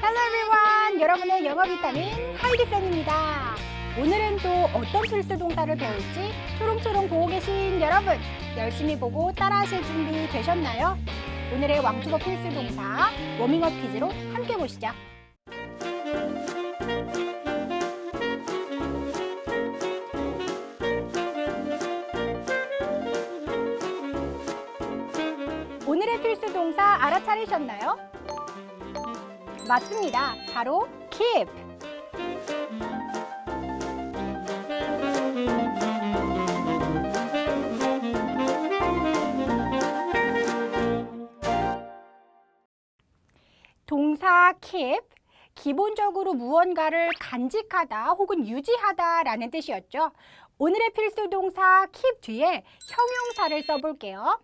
Hello everyone! 여러분의 영어 비타민 하이디쌤입니다. 오늘은 또 어떤 필수 동사를 배울지 초롱초롱 보고 계신 여러분 열심히 보고 따라하실 준비 되셨나요? 오늘의 왕투어 필수 동사 워밍업 퀴즈로 함께 보시죠. 오늘의 필수 동사 알아차리셨나요? 맞습니다. 바로 keep. 동사 keep 기본적으로 무언가를 간직하다 혹은 유지하다라는 뜻이었죠. 오늘의 필수 동사 keep 뒤에 형용사를 써볼게요.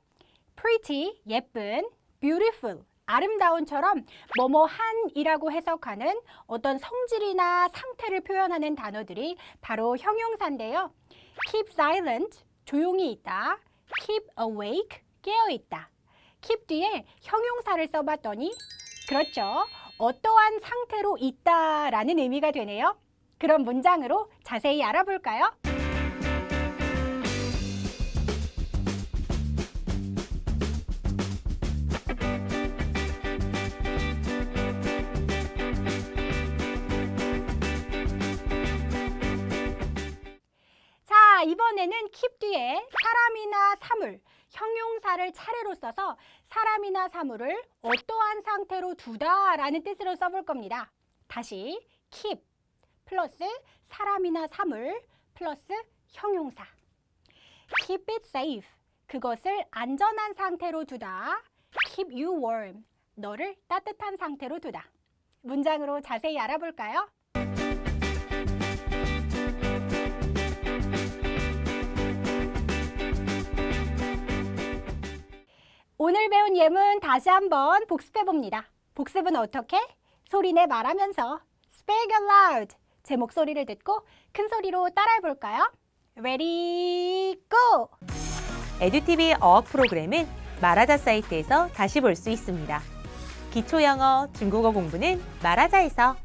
pretty 예쁜, beautiful 아름다운처럼 뭐뭐한이라고 해석하는 어떤 성질이나 상태를 표현하는 단어들이 바로 형용사인데요. keep silent 조용히 있다. keep awake 깨어 있다. keep 뒤에 형용사를 써봤더니 그렇죠. 어떠한 상태로 있다라는 의미가 되네요. 그럼 문장으로 자세히 알아볼까요? 이번에는 keep 뒤에 사람이나 사물, 형용사를 차례로 써서 사람이나 사물을 어떠한 상태로 두다라는 뜻으로 써볼 겁니다. 다시 keep 플러스 사람이나 사물 플러스 형용사. keep it safe. 그것을 안전한 상태로 두다. keep you warm. 너를 따뜻한 상태로 두다. 문장으로 자세히 알아볼까요? 오늘 배운 예문 다시 한번 복습해 봅니다. 복습은 어떻게? 소리내 말하면서 speak aloud. 제 목소리를 듣고 큰 소리로 따라해 볼까요? Ready, go! 에듀티비 어학 프로그램은 말하자 사이트에서 다시 볼 수 있습니다. 기초 영어, 중국어 공부는 말하자에서